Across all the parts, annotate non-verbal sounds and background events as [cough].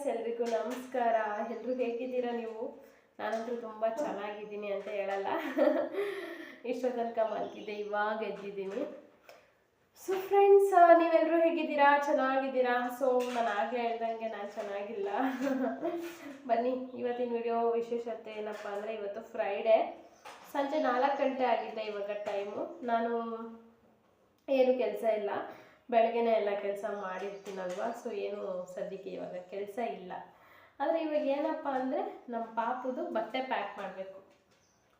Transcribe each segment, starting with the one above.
Guys ಎಲ್ರಿಗೂ ನಮಸ್ಕಾರ. ಎಲ್ಲರೂ ಹೇಗಿದ್ದೀರಾ ನೀವು? ನಾನಂತೂ ತುಂಬ ಚೆನ್ನಾಗಿದ್ದೀನಿ ಅಂತ ಹೇಳಲ್ಲ. ಇಷ್ಟೋ ತನಕ ಮಲಗಿದ್ದೆ, ಇವಾಗ ಎದ್ದಿದ್ದೀನಿ. ಸೊ ಫ್ರೆಂಡ್ಸ್ ನೀವೆಲ್ಲರೂ ಹೇಗಿದ್ದೀರಾ? ಚೆನ್ನಾಗಿದ್ದೀರಾ? ಸೊ ನಾನು ಆಗಲೇ ಹೇಳ್ದಂಗೆ ನಾನು ಚೆನ್ನಾಗಿಲ್ಲ. ಬನ್ನಿ, ಇವತ್ತಿನ ವಿಡಿಯೋ ವಿಶೇಷತೆ ಏನಪ್ಪ ಅಂದರೆ ಇವತ್ತು ಫ್ರೈಡೇ ಸಂಜೆ ನಾಲ್ಕು ಗಂಟೆ ಆಗಿದೆ ಇವಾಗ ಟೈಮು ನಾನು ಏನು ಕೆಲಸ ಇಲ್ಲ. ಬೆಳಗ್ಗೆನೇ ಎಲ್ಲ ಕೆಲಸ ಮಾಡಿರ್ತೀನಲ್ವ? ಸೊ ಏನು ಸದ್ಯಕ್ಕೆ ಇವಾಗ ಕೆಲಸ ಇಲ್ಲ. ಆದರೆ ಇವಾಗ ಏನಪ್ಪ ಅಂದರೆ ನಮ್ಮ ಪಾಪುದು ಬಟ್ಟೆ ಪ್ಯಾಕ್ ಮಾಡಬೇಕು.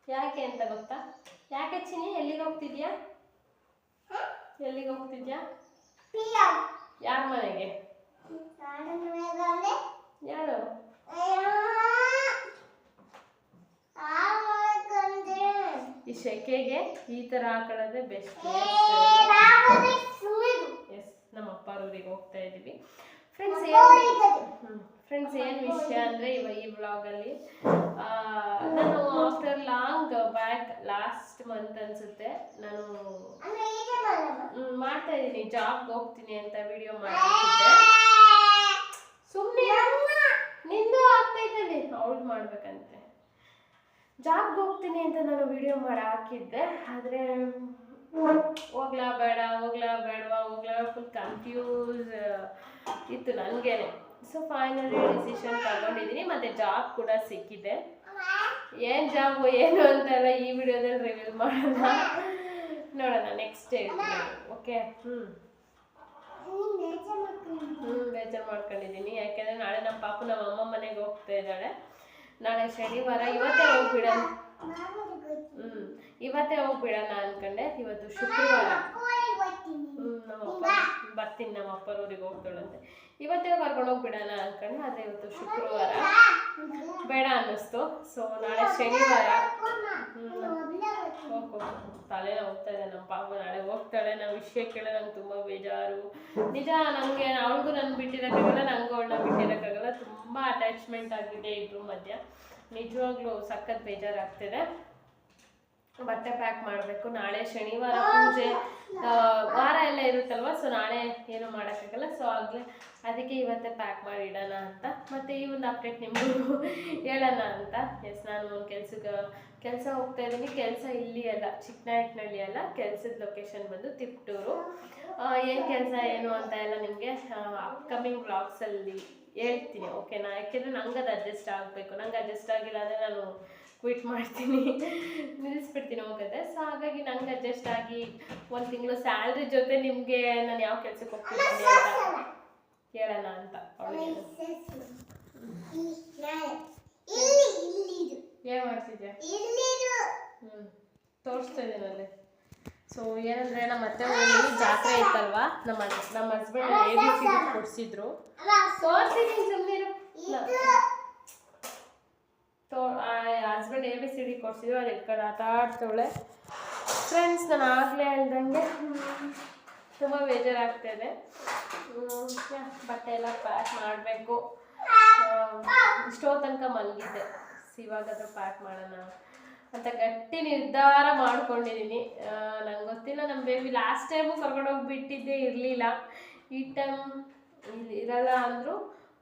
ಯಾಕೆ ಅಂತ ಗೊತ್ತಾ? ಯಾಕೆ ಚಿನಿ ಎಲ್ಲಿಗೆ ಹೋಗ್ತಿದ್ಯಾ? ಎಲ್ಲಿಗೆ ಹೋಗ್ತಿದ್ಯಾ? ಯಾರ ಮನೆಗೆ? ಯಾರು ಈ ಶೆಕೆಗೆ ಈ ಥರ ಹಾಕೊಳ್ಳೋದೇ ಬೆಸ್ಟ್ ನಮ್ಮ ಅಪ್ಪಾರೂರಿಗೆ ಹೋಗ್ತಾ ಇದ್ದೀವಿ. ಫ್ರೆಂಡ್ಸ್ ಫ್ರೆಂಡ್ಸ್ ಏನು ವಿಷಯ ಅಂದರೆ ಇವಾಗ ಈ ವ್ಲಾಗಲ್ಲಿ ನಾನು after long back last month ಅನ್ಸುತ್ತೆ ನಾನು ಮಾಡ್ತಾ ಇದ್ದೀನಿ ಜಾಬ್ಗೆ ಹೋಗ್ತೀನಿ ಅಂತ ವಿಡಿಯೋ ಮಾಡಿದ್ದೆ ಸುಮ್ಮನೆ ನಿಂದು ಆಗ್ತಾ ಇದ್ದೀನಿ ಅವಳು ಮಾಡ್ಬೇಕಂತೆ. ಜಾಬ್ಗೆ ಹೋಗ್ತೀನಿ ಅಂತ ನಾನು ವಿಡಿಯೋ ಮಾಡಿ ಹಾಕಿದ್ದೆ ಆದರೆ ಹೋಗ್ಲಾ ಬೇಡ ಹೋಗ್ಲಾ ಫುಲ್ ಕನ್ಫ್ಯೂಸ್ ಇತ್ತು ನನಗೇನೆ. ಸೊ ಫೈನಲಿ ಡಿಸಿಷನ್ ತಗೊಂಡಿದ್ದೀನಿ. ಮತ್ತು ಜಾಬ್ ಕೂಡ ಸಿಕ್ಕಿದೆ. ಏನು ಜಾಬ್ ಏನು ಅಂತೆಲ್ಲ ಈ ವಿಡಿಯೋದಲ್ಲಿ ರಿವೀಲ್ ಮಾಡೋಣ. ನೋಡೋಣ ನೆಕ್ಸ್ಟ್ ಡೇ ಓಕೆ ಹ್ಞೂ ಹ್ಞೂ ಬೇಜಾರು ಮಾಡ್ಕೊಂಡಿದ್ದೀನಿ. ಯಾಕೆಂದರೆ ನಾಳೆ ನಮ್ಮ ಪಾಪು ನಮ್ಮ ಅಮ್ಮ ಮನೆಗೆ ಹೋಗ್ತಾ ಇದ್ದಾಳೆ. ನಾಳೆ ಶನಿವಾರ ಇವತ್ತೇ ಹೋಗ್ಬಿಡೋಣ. ಹ್ಞೂ ಇವತ್ತೇ ಹೋಗ್ಬಿಡೋಣ ಅನ್ಕೊಂಡೆ. ಇವತ್ತು ಶುಕ್ರವಾರ. ನಮ್ಮಪ್ಪ ಬರ್ತೀನಿ ನಮ್ಮ ಅಪ್ಪರೂರಿಗೆ ಹೋಗ್ತಾಳಂತೆ. ಇವತ್ತೇ ಹೋಗ್ಬಿಡೋಣ ಅನ್ಕೊಂಡೆ ಆದರೆ ಇವತ್ತು ಶುಕ್ರವಾರ. ಬೇಡ ಅನ್ನಿಸ್ತು. ಸೊ ನಾಳೆ ಶನಿವಾರ. ತಲೆ ಹೋಗ್ತಾ ಇದೆ ನಮ್ಮ ಪಾಪ, ನಾಳೆ ಹೋಗ್ತಾಳೆ. ನಾವು ವಿಷಯ ಕೇಳೋ ನಂಗೆ ತುಂಬ ಬೇಜಾರು. ನಿಜ ನನಗೆ ಅವ್ಳಿಗೂ ನನ್ನ ಬಿಟ್ಟಿರೋಕ್ಕಾಗಲ್ಲ ನನಗೂ ಅವಳನ್ನ ಬಿಟ್ಟಿರೋಕ್ಕಾಗಲ್ಲ. ತುಂಬ ಅಟ್ಯಾಚ್ಮೆಂಟ್ ಆಗಿದೆ ಇಬ್ರು ಮಧ್ಯ. ನಿಜವಾಗ್ಲೂ ಸಖತ್ ಬೇಜಾರಾಗ್ತಿದೆ. ಬಟ್ಟೆ ಪ್ಯಾಕ್ ಮಾಡಬೇಕು. ನಾಳೆ ಶನಿವಾರ ಪೂಜೆ ವಾರ ಎಲ್ಲ ಇರುತ್ತಲ್ವ? ಸೊ ನಾಳೆ ಏನು ಮಾಡೋಕ್ಕಾಗಲ್ಲ. ಸೊ ಆಗಲೇ ಅದಕ್ಕೆ ಇವತ್ತೇ ಪ್ಯಾಕ್ ಮಾಡಿ ಇಡೋಣ ಅಂತ. ಮತ್ತು ಈ ಒಂದು ಅಪ್ಡೇಟ್ ನಿಮಗೂ [laughs] ಹೇಳೋಣ ಅಂತ. ಎಸ್ ನಾನು ಒಂದು ಕೆಲಸಕ್ಕೆ, ಕೆಲಸ ಹೋಗ್ತಾ ಇದ್ದೀನಿ. ಕೆಲಸ ಇಲ್ಲಿ ಅಲ್ಲ ಚಿಕ್ಕನಾಯಕನಹಳ್ಳಿ ಅಲ್ಲ. ಕೆಲಸದ ಲೊಕೇಶನ್ ಬಂದು ತಿಪ್ಟೂರು. ಏನು ಕೆಲಸ, ಏನು ಅಂತ ಎಲ್ಲ ನಿಮಗೆ ಅಪ್ಕಮಿಂಗ್ ಬ್ಲಾಗ್ಸಲ್ಲಿ ಹೇಳ್ತೀನಿ ಓಕೆನಾ ಯಾಕೆಂದರೆ ನಂಗೆ ಅದು ಅಡ್ಜಸ್ಟ್ ಆಗಬೇಕು. ನಂಗೆ ಅಡ್ಜಸ್ಟ್ ಆಗಿಲ್ಲ ಅಂದರೆ ನಾನು ಕ್ವಿಟ್ ಮಾಡ್ತೀನಿ. [laughs] ನಿಲ್ಲಿಸ್ಬಿಡ್ತೀನಿ ಹೋಗುತ್ತೆ. ಸೊ ಹಾಗಾಗಿ ನಂಗೆ ಅಡ್ಜಸ್ಟ್ ಆಗಿ ಒಂದು ತಿಂಗಳು ಸ್ಯಾಲ್ರಿ ಜೊತೆ ನಿಮಗೆ ನಾನು ಯಾವ ಕೆಲಸಕ್ಕೆ ಹೋಗ್ತಿದ್ದೀನಿ ಅಂತ ಕೇಳೋಣ ಅಂತ ಏನು ಮಾಡ್ತಿದ್ಯಾ? ಹ್ಞೂ ತೋರಿಸ್ತಾ ಇದ್ದೀನಲ್ಲಿ ಸೊ ಏನಂದರೆ ನಮ್ಮ ಅತ್ತೆ ಊರಲ್ಲಿ ಜಾತ್ರೆ ಇತ್ತಲ್ವಾ? ನಮ್ಮ ನಮ್ಮ ಹಸ್ಬೆಂಡ್ ಎ ಬಿ ಕೊಡಿಸಿದ್ರು. ಸುಮ್ಮನಿರು ತೋ husband A B C D ಕೊಡಿಸಿದ್ರು ಅದು ಎಕ್ಕಡೆ ಆಟ ಆಡ್ತವಳೆ. ಫ್ರೆಂಡ್ಸ್ ನಾನು ಆಗಲೇ ಹೇಳ್ದಂಗೆ ತುಂಬ ಬೇಜಾರಾಗ್ತಾಯಿದೆ ಬಟ್ಟೆ ಎಲ್ಲ ಪ್ಯಾಕ್ ಮಾಡಬೇಕು. ಇಷ್ಟೋ ತನಕ ಮಲಗಿದ್ದೆ ಇವಾಗಾದ್ರೂ ಪ್ಯಾಕ್ ಮಾಡೋಣ ಅಂತ ಗಟ್ಟಿ ನಿರ್ಧಾರ ಮಾಡ್ಕೊಂಡಿದ್ದೀನಿ ನಂಗೆ ಗೊತ್ತಿಲ್ಲ ನಮ್ಮ ಬೇಬಿ ಲಾಸ್ಟ್ ಟೈಮು ಕರ್ಕೊಂಡೋಗಿ ಬಿಟ್ಟಿದ್ದೇ ಇರಲಿಲ್ಲ. ಈ ಟೈಮ್ ಇರಲ್ಲ ಅಂದರೂ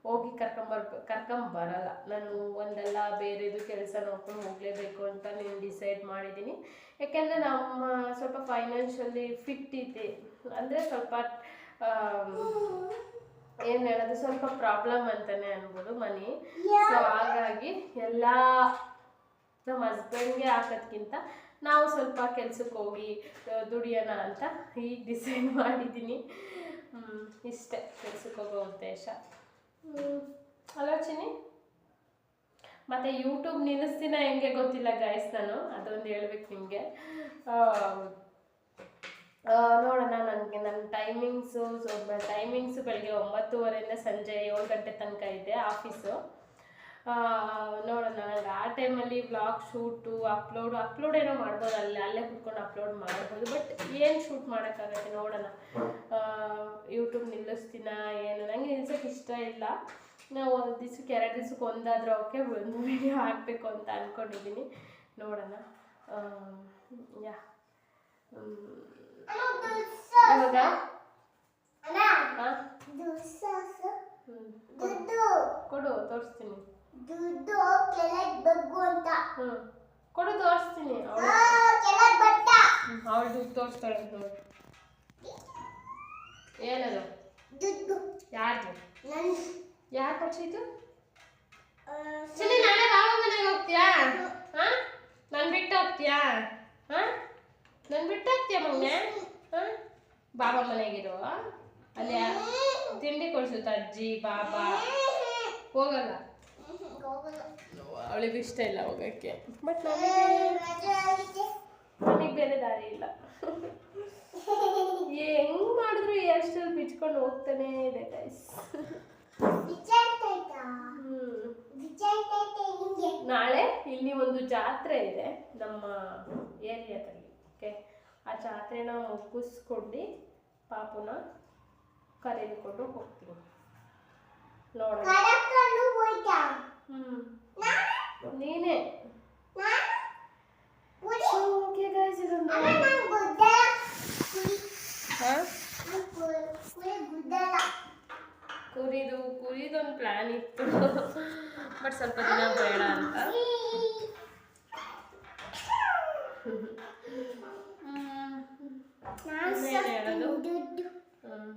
ಹೋಗಿ ಕರ್ಕೊಂಬರ್ ಕರ್ಕೊಂಬರಲ್ಲ. ನಾನು ಒಂದೆಲ್ಲ ಬೇರೆದು ಕೆಲಸ ನೋಡ್ಕೊಂಡು ಹೋಗಲೇಬೇಕು ಅಂತ ನೀನು ಡಿಸೈಡ್ ಮಾಡಿದ್ದೀನಿ ಯಾಕೆಂದರೆ ನಮ್ಮ ಸ್ವಲ್ಪ ಫೈನಾನ್ಷಿಯಲಿ ಫಿಟ್ ಇದೆ. ಅಂದರೆ ಸ್ವಲ್ಪ ಏನು ಹೇಳೋದು, ಸ್ವಲ್ಪ ಪ್ರಾಬ್ಲಮ್ ಅಂತಲೇ ಅನ್ಬೋದು ಮನಿ. ಸೊ ಹಾಗಾಗಿ ಎಲ್ಲ ನಮ್ಮ ಹಸ್ಬೆಂಡ್ಗೆ ಹಾಕೋದ್ಕಿಂತ ನಾವು ಸ್ವಲ್ಪ ಕೆಲ್ಸಕ್ಕೆ ಹೋಗಿ ದುಡಿಯೋಣ ಅಂತ ಈಗ ಡಿಸೈಡ್ ಮಾಡಿದ್ದೀನಿ ಇಷ್ಟೇ ಕೆಲ್ಸಕ್ಕೆ ಹೋಗೋ ಉದ್ದೇಶ. ಆಲೋಚನೆ ಮತ್ತು ಯೂಟ್ಯೂಬ್ ನಿಲ್ಲಿಸ್ತೀನ ಹೆಂಗೆ ಗೊತ್ತಿಲ್ಲ ಗಾಯ್ಸ್ ನಾನು, ಅದೊಂದು ಹೇಳ್ಬೇಕು ನಿಮಗೆ. ನೋಡೋಣ ನನಗೆ, ನನ್ನ ಟೈಮಿಂಗ್ಸು ಸೊ ಟೈಮಿಂಗ್ಸು ಬೆಳಗ್ಗೆ ಒಂಬತ್ತುವರೆಯಿಂದ ಸಂಜೆ ಏಳು ಗಂಟೆ ತನಕ ಇದೆ ಆಫೀಸು ನೋಡೋಣ ನನಗೆ ಆ ಟೈಮಲ್ಲಿ ವ್ಲಾಗ್ ಶೂಟು ಅಪ್ಲೋಡು ಅಪ್ಲೋಡ್ ಏನೋ ಮಾಡ್ಬೋದು. ಅಲ್ಲೇ ಅಲ್ಲೇ ಕುತ್ಕೊಂಡು ಅಪ್ಲೋಡ್ ಮಾಡ್ಬೋದು. ಬಟ್ ಏನು ಶೂಟ್ ಮಾಡೋಕ್ಕಾಗತ್ತೆ ನೋಡೋಣ. ಯೂಟ್ಯೂಬ್ ನಿಲ್ಲಿಸ್ತೀನ ಏನು? ನನಗೆ ನಿಲ್ಸೋಕ್ಕೆ ಇಷ್ಟ ಇಲ್ಲ. ನಾವು ಒಂದು ದಿವ್ಸಕ್ಕೆ ಎರಡು ದಿವ್ಸಕ್ಕೆ ಒಂದಾದರೂ ಓಕೆ ಒಂದು ವಿಡಿಯೋ ಹಾಕಬೇಕು ಅಂತ ಅಂದ್ಕೊಂಡಿದ್ದೀನಿ ನೋಡೋಣ. ಯಾ. ಇವಾಗ? ಕೊಡು ತೋರಿಸ್ತೀನಿ. ದುಡ್ಡು ಕೆಳಗ್ ಬಗ್ಗು ಅಂತ. ಕೊಡು ತೋರಿಸ್ತೀನಿ ಅವಳು. ಕೆಳಗ್ ಬಟ್ಟ. ಅವಳು ದುಡ್ಡು ತೋರಿಸ್ತಾಳೆ ನೋಡಿ. ಏನದು? ದುಡ್ಡು. ಯಾರ್ದು? ಯಾರು ಕೊಡ್ಸಿದ್ದು ಸರಿ ನಾನೇ ನಾಳೆ ಬಾಬಾ ಮನೆಗೆ ಹೋಗ್ತೀಯಾ? ಹಾ? ನನ್ ಬಿಟ್ಟು ಹೋಗ್ತೀಯಾ? ಹಾ? ನನ್ ಬಿಟ್ಟು ಹೋಗ್ತೀಯಾ ಮೊನ್ನೆ ಹಾ? ಬಾಬಾ ಮನೆಗಿರೋ? ಅಲ್ಲಿ ತಿಂಡಿ ಕೊಡ್ಸುತ್ತ ಅಜ್ಜಿ ಬಾಬಾ? ಹೋಗಲ್ಲ. ಅವಳಿಗೆ ಇಷ್ಟ ಇಲ್ಲ ಹೋಗಕ್ಕೆ. ಬಟ್ ನಮಗೆ ಬೇರೆ ದಾರಿ ಇಲ್ಲ. [laughs] ಹೆಂಗ್ ಮಾಡಿದ್ರು ಹೇರ್ ಸ್ಟೈಲ್ ಬಿಚ್ಕೊಂಡು ಹೋಗ್ತಾನೆ ಇದೆ ಗೈಸ್? ನಾಳೆ ಇಲ್ಲಿ ಒಂದು ಜಾತ್ರೆ ಇದೆ ನಮ್ಮ ಏರಿಯಾದಲ್ಲಿ ಓಕೆ ಆ ಜಾತ್ರೆನ ಮುಗಿಸ್ಕೊಂಡು ಪಾಪುನ ಕರೆದುಕೊಂಡು ಹೋಗ್ತೀನಿ ನೋಡೋಣ. ನಾನು? ಓಕೆ ಗಾಯ್ಸ್ ಇದೊಂದು. ಕುರಿದು ಕುರಿದೊಂದು ಪ್ಲಾನ್ ಇತ್ತು. [laughs] ಬಟ್ ಸ್ವಲ್ಪ ದಿನ ಬೇಡ ಅಂತ ಹ್ಮ್. ನಾನ್ ಇನ್ನೇನ್ ಹೇಳೋದು? ದುಡ್ಡು. ಹ್ಮ್.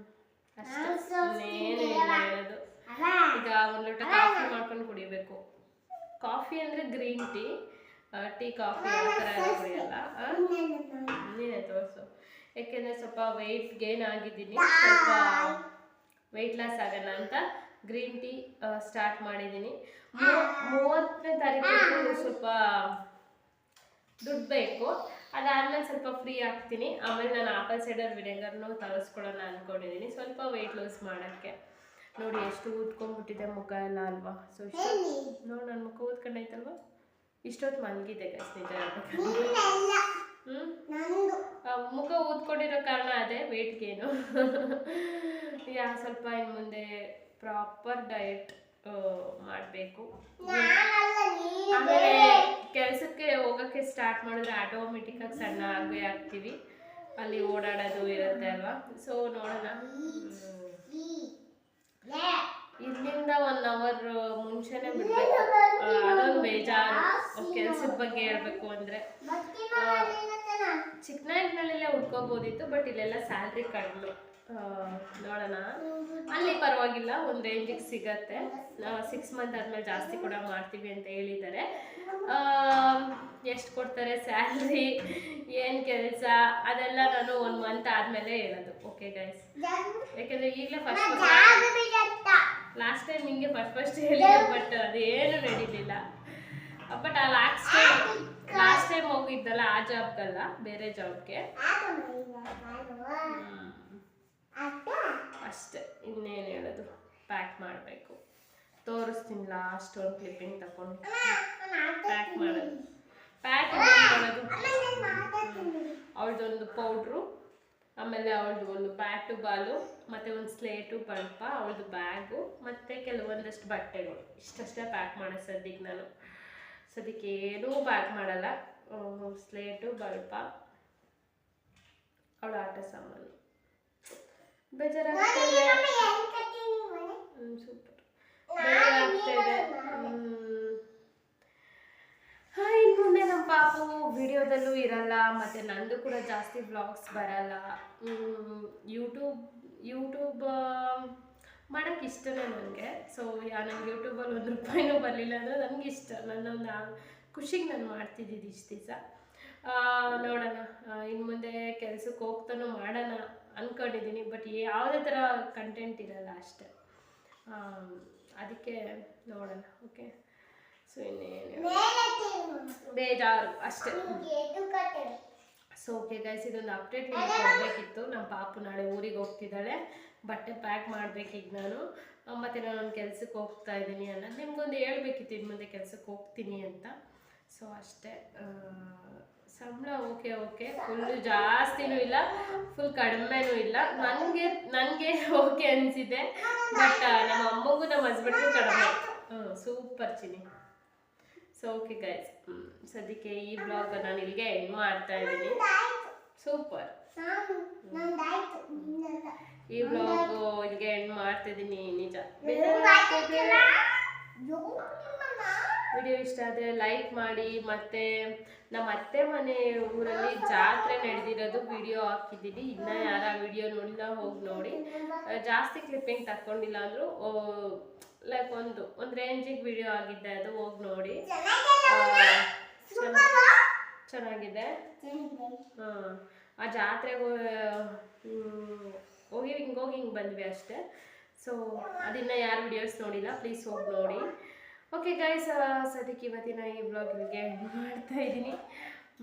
ನಾನ್ ಅಷ್ಟೇ ಸ್ವಲ್ಪ ಇನ್ನೇನು ಇಲ್ಲ ತಿಂದಿಲ್ಲ. ಹೇಳೋದು ಅಲ್ಲ, ಈಗ ಒಂದು ಲೋಟ ಕಾಫಿ ಮಾಡ್ಕೊಂಡು ಕುಡಿಬೇಕು ಕಾಫಿ ಅಂದ್ರೆ ಗ್ರೀನ್ ಟೀ ಟೀ, ಕಾಫಿ ಆ ಥರ ತೋರಿಸು. ಯಾಕೆಂದ್ರೆ ಸ್ವಲ್ಪ ವೆಯ್ಟ್ ಗೇನ್ ಆಗಿದ್ದೀನಿ, ಸ್ವಲ್ಪ ವೆಯ್ಟ್ ಲಾಸ್ ಆಗಲ್ಲ ಅಂತ ಗ್ರೀನ್ ಟೀ ಸ್ಟಾರ್ಟ್ ಮಾಡಿದ್ದೀನಿ. ಮೂವತ್ತನೇ ತಾರೀಕು ಸ್ವಲ್ಪ ದುಡ್ಡು ಬೇಕು. ಅದಾದ್ಮೇಲೆ ಸ್ವಲ್ಪ ಫ್ರೀ ಆಗ್ತೀನಿ. ಆಮೇಲೆ ನಾನು ಆಪಲ್ ಸೈಡರ್ ವಿನೆಗರ್ನು ತರಿಸ್ಕೊಳ್ಳೋಣ ಅನ್ಕೊಂಡಿದ್ದೀನಿ. ಸ್ವಲ್ಪ ವೆಯ್ಟ್ ಲೂಸ್ ಮಾಡೋಕ್ಕೆ. ನೋಡಿ ಎಷ್ಟು ಊದ್ಕೊಂಡ್ಬಿಟ್ಟಿದೆ ಮುಖ ಎಲ್ಲ ಅಲ್ವಾ? ಸೊ. ನೋಡಿ ನನ್ನ ಮುಖ ಊದ್ಕೊಂಡೈತಲ್ವಾ? ಇಷ್ಟೊತ್ತು ಮಲಗಿದೆ ಗೈಸ್ ನಿಜ. ಮುಖ ಊದ್ಕೊಂಡಿರೋ ಕಾರಣ ಅದೇ ವೆಯ್ಟ್ ಗೇನು [laughs] ಯಾ ಸ್ವಲ್ಪ ಇನ್ನು ಮುಂದೆ ಪ್ರಾಪರ್ ಡಯಟ್ ಮಾಡಬೇಕು. ಆಮೇಲೆ ಕೆಲಸಕ್ಕೆ ಹೋಗೋಕ್ಕೆ ಸ್ಟಾರ್ಟ್ ಮಾಡಿದ್ರೆ ಆಟೋಮೆಟಿಕ್ ಆಗಿ ಸಣ್ಣ ಆಗೇ ಆಗ್ತೀವಿ. ಅಲ್ಲಿ ಓಡಾಡೋದು ಇರುತ್ತೆ ಅಲ್ವಾ? ಸೊ ನೋಡೋಣ. ಇಲ್ಲಿಂದ ಒನ್ ಅವರ್ ಮುಂಚೆನೆ ಬಿಡ್ಬೇಕು. ಅದೊಂದು ಬೇಜಾರು. ಕೆಲ್ಸದ ಬಗ್ಗೆ ಹೇಳ್ಬೇಕು ಅಂದ್ರೆ ಮಾಡೋದಿಲ್ಲ ತಾನ? ಬಟ್ ಇಲ್ಲೆಲ್ಲ ಸ್ಯಾಲ್ರಿ ಕಡಿಮೆ ನೋಡೋಣ. ಅಲ್ಲಿ ಪರವಾಗಿಲ್ಲ ಒಂದು ರೇಂಜಿಗೆ ಸಿಗತ್ತೆ. ಸಿಕ್ಸ್ ಮಂತ್ ಆದ್ಮೇಲೆ ಜಾಸ್ತಿ ಕೂಡ ಮಾಡ್ತೀವಿ ಅಂತ ಹೇಳಿದ್ದಾರೆ. ಎಷ್ಟು ಕೊಡ್ತಾರೆ ಸ್ಯಾಲ್ರಿ ಏನು ಕೆಲಸ? ಅದೆಲ್ಲ ನಾನು ಒಂದು ಮಂತ್ ಆದಮೇಲೆ ಹೇಳೋದು. ಓಕೆ ಗೈಸ್ ಯಾಕಂದ್ರೆ ಈಗಲೇ ಫಸ್ಟ್. ಲಾಸ್ಟ್ ಟೈಮ್ ನಿಂಗೆ ಫಸ್ಟ್ ಫಸ್ಟ್ ಹೇಳಿದೆ ಬಟ್ ಅದೇನು ನಡೀಲಿಲ್ಲ. ಬಟ್ ಆ ಲಾಸ್ಟ್ ಟೈಮ್ ಲಾಸ್ಟ್ ಟೈಮ್ ಹೋಗಿದ್ದಲ್ಲ ಆ ಜಾಬ್ಗಲ್ಲ ಬೇರೆ ಜಾಬ್ಗೆ? ಅಷ್ಟೇ ಇನ್ನೇನು ಹೇಳೋದು? ಪ್ಯಾಕ್ ಮಾಡಬೇಕು. ತೋರಿಸ್ತೀನಿ ಲಾಸ್ಟ್ ಒಂದು ಕ್ಲಿಪ್ಪಿಂಗ್ ತಗೊಂಡು ಪ್ಯಾಕ್. ಮಾಡೋದು ಪ್ಯಾಕ್ ಮಾಡೋದು. ಅವಳದೊಂದು ಪೌಡ್ರು ಆಮೇಲೆ ಅವಳದು ಒಂದು ಬ್ಯಾಟು ಬಾಲು ಮತ್ತು ಒಂದು ಸ್ಲೇಟು ಪಂಪ ಅವಳದು ಬ್ಯಾಗು ಮತ್ತು ಕೆಲವೊಂದಷ್ಟು ಬಟ್ಟೆಗಳು. ಇಷ್ಟಷ್ಟೇ ಪ್ಯಾಕ್ ಮಾಡೋ ಸದ್ಯಕ್ಕೆ ನಾನು. ಸದ್ಯಕ್ಕೆ ಏನೂ ಪ್ಯಾಕ್ ಮಾಡಲ್ಲ. ಸ್ಲೇಟು ಬಲ್ಪ ಅವಳ ಆಟ ಸಾಮಾನು. ಬೇಜಾರಾಗ್ತಾ ಇದೆ. ಹೆಂಗ್ ಮನೆ? ಸೂಪರ್ ಬೇಜಾರಾಗ್ತಾ ಬೇಜಾರಾಗ್ತಿದೆ. ಹಾ ಇನ್ನು ಮುಂದೆ ನಮ್ಮ ಪಾಪು ವಿಡಿಯೋದಲ್ಲೂ ಇರಲ್ಲ, ಮತ್ತು ನಂದು ಕೂಡ ಜಾಸ್ತಿ ಬ್ಲಾಗ್ಸ್ ಬರಲ್ಲ. ಯೂಟ್ಯೂಬ್ ಯೂಟ್ಯೂಬ್ ಮಾಡೋಕ್ಕೆ ಇಷ್ಟನೇ ನನಗೆ ಸೊ ಯಾ, ನಂಗೆ ಯೂಟ್ಯೂಬಲ್ಲಿ ಒಂದು ರೂಪಾಯಿನೂ ಬರಲಿಲ್ಲ ಅಂದರೆ ನನಗೆ ಇಷ್ಟ. ನನ್ನ ಒಂದು ಆ- ಖುಷಿಗೆ ನಾನು ಮಾಡ್ತಿದ್ದಿದ್ದು ಇಷ್ಟು ದಿವಸ. ನೋಡೋಣ. ಇನ್ನು ಮುಂದೆ ಕೆಲಸಕ್ಕೆ ಹೋಗ್ತಾನೂ ಮಾಡೋಣ ಅಂದ್ಕೊಂಡಿದ್ದೀನಿ ಬಟ್ ಯಾವುದೇ ಥರ ಕಂಟೆಂಟ್ ಇರಲ್ಲ ಅಷ್ಟೆ. ಅದಕ್ಕೆ ನೋಡೋಣ ಓಕೆ ಸೊ ಇನ್ನೇನು. ಬೇಜಾರು ಅಷ್ಟೇ. ಸೊ ಓಕೆ ಗೈಸ್ ಇದೊಂದು ಅಪ್ಡೇಟ್ ಮಾಡಬೇಕಿತ್ತು ಕೊಡಬೇಕಿತ್ತು. ನಮ್ಮ ಪಾಪು ನಾಳೆ ಊರಿಗೆ ಹೋಗ್ತಿದ್ದಾಳೆ. ಬಟ್ಟೆ ಪ್ಯಾಕ್ ಮಾಡಬೇಕೀಗ ನಾನು. ಮತ್ತೆ ನಾನು ಒಂದು ಕೆಲ್ಸಕ್ಕೆ ಹೋಗ್ತಾ ಇದ್ದೀನಿ ಅನ್ನೋದು ನಿಮ್ಗೊಂದು ಹೇಳ್ಬೇಕಿತ್ತು ಇನ್ನು ಮುಂದೆ ಕೆಲ್ಸಕ್ಕೆ ಹೋಗ್ತೀನಿ ಅಂತ. ಸೊ ಅಷ್ಟೇ. ಸಂಬಳ ಓಕೆ ಓಕೆ ಫುಲ್ಲು ಜಾಸ್ತಿನೂ ಇಲ್ಲ ಫುಲ್ ಕಡಿಮೆನೂ ಇಲ್ಲ. ನನಗೆ ನನಗೆ ಓಕೆ ಅನಿಸಿದೆ. ಬಟ್ ನಮ್ಮ ಅಮ್ಮಗೂ ನಮ್ಮ ಹಸ್ಬೆಂಡ್ಗೂ ಕಡಿಮೆ. ಹ್ಞೂ ಸೂಪರ್ ಚಿನಿ ಸೊ ಓಕೆ ಗೈಸ್ ಸದ್ಯಕ್ಕೆ ಈ ಬ್ಲಾಗ್ ನಾನು ಇಲ್ಲಿಗೆ ಎಂಡ್ ಮಾಡ್ತಾ ಇದ್ದೀನಿ. ಸೂಪರ್. ಈ ಬ್ಲಾಗ್ ಇಲ್ಲಿಗೆ ಎಂಡ್ ಮಾಡ್ತಿದ್ದೀನಿ ನಿಜ? ವಿಡಿಯೋ ಇಷ್ಟ ಆದರೆ ಲೈಕ್ ಮಾಡಿ ಮತ್ತು ನಮ್ಮ ಅತ್ತೆ ಮನೆ ಊರಲ್ಲಿ ಜಾತ್ರೆ ನಡೆದಿರೋದು ವಿಡಿಯೋ ಹಾಕಿದ್ದೀನಿ. ಇನ್ನೂ ಯಾರ ವಿಡಿಯೋ ನೋಡಿಲ್ಲ ಹೋಗಿ ನೋಡಿ. ಜಾಸ್ತಿ ಕ್ಲಿಪ್ಪಿಂಗ್ ತಕ್ಕೊಂಡಿಲ್ಲ ಅಂದರೂ ಲೈಕ್ ಒಂದು ಒಂದು ರೇಂಜಿಗೆ ವಿಡಿಯೋ ಆಗಿದ್ದೆ ಅದು ಹೋಗಿ ನೋಡಿ. ಆ, ಚೆನ್ನಾಗಿದೆ. ಹಾಂ ಆ ಜಾತ್ರೆಗೆ ಹೋಗಿ ಹಿಂಗೆ ಹೋಗಿ ಹಿಂಗೆ ಬಂದ್ವಿ ಅಷ್ಟೇ. ಸೊ ಅದನ್ನ ಯಾರು ವಿಡಿಯೋಸ್ ನೋಡಿಲ್ಲ ಪ್ಲೀಸ್ ಹೋಗಿ ನೋಡಿ. ಓಕೆ ಗೈಸ್ ಸದ್ಯಕ್ಕೆ ಇವತ್ತಿನ ಈ ಬ್ಲಾಗ್ ಇಲ್ಲಿಗೆ ಮಾಡ್ತಾ ಇದ್ದೀನಿ.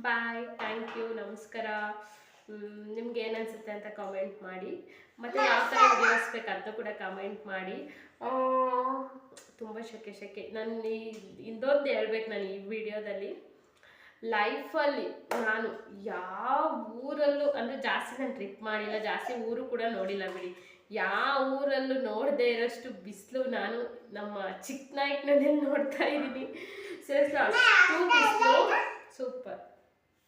ಬಾಯ್ ಥ್ಯಾಂಕ್ ಯು ನಮಸ್ಕಾರ. ನಿಮ್ಗೆ ಏನು ಅನಿಸುತ್ತೆ ಅಂತ ಕಾಮೆಂಟ್ ಮಾಡಿ. ಮತ್ತು ಯಾವ ಥರ ವಿಡಿಯೋಸ್ ಬೇಕಂತ ಕೂಡ ಕಮೆಂಟ್ ಮಾಡಿ. ತುಂಬ ಶೆಕೆ ಶೆಕೆ. ನಾನು ಇಂದೊಂದು ಹೇಳ್ಬೇಕು ನಾನು ಈ ವಿಡಿಯೋದಲ್ಲಿ ಲೈಫಲ್ಲಿ ನಾನು ಯಾವ ಊರಲ್ಲೂ, ಅಂದರೆ ಜಾಸ್ತಿ ನಾನು ಟ್ರಿಪ್ ಮಾಡಿಲ್ಲ, ಜಾಸ್ತಿ ಊರು ಕೂಡ ನೋಡಿಲ್ಲ ಬಿಡಿ. ಯಾವ ಊರಲ್ಲೂ ನೋಡದೇ ಇರೋಷ್ಟು ಬಿಸಿಲು ನಾನು ನಮ್ಮ ಚಿಕ್ಕ ಚಿಕ್ಕನಾಯ್ಕನಲ್ಲಿ ನೋಡ್ತಾ ಇದ್ದೀನಿ. ಸೇರಿಸ ಅಷ್ಟು ಬಿಸಿಲು. ಸೂಪರ್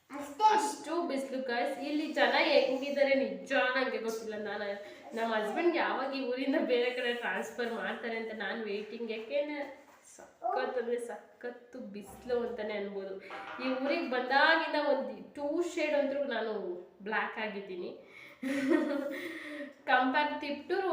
ಅಷ್ಟೇ ಬಿಸಿಲು ಗಾಯ್ಸ್ ಇಲ್ಲಿ ಜನ ಹೆಂಗಿದ್ದಾರೆ ನಿಜ ನನಗೆ ಗೊತ್ತಿಲ್ಲ. ನಾನು ನಮ್ಮ ಹಸ್ಬೆಂಡ್ ಯಾವಾಗ ಈ ಊರಿಂದ ಬೇರೆ ಕಡೆ ಟ್ರಾನ್ಸ್ಫರ್ ಮಾಡ್ತಾರೆ ಅಂತ ನಾನು ವೇಟಿಂಗ್ ಯಾಕೆಂದ್ರೆ ಸಖತ್ ಅಂದರೆ ಸಖತ್ತು ಬಿಸಿಲು ಅಂತಲೇ ಅನ್ಬೋದು. ಈ ಊರಿಗೆ ಬಂದಾಗಿಂದ ಒಂದು ಟೂ ಶೇಡ್ ಅಂದ್ರೂ ನಾನು ಬ್ಲ್ಯಾಕ್ ಆಗಿದ್ದೀನಿ. [laughs] ಕಂಪೇರ್ ತಿಪ್ಟೂರು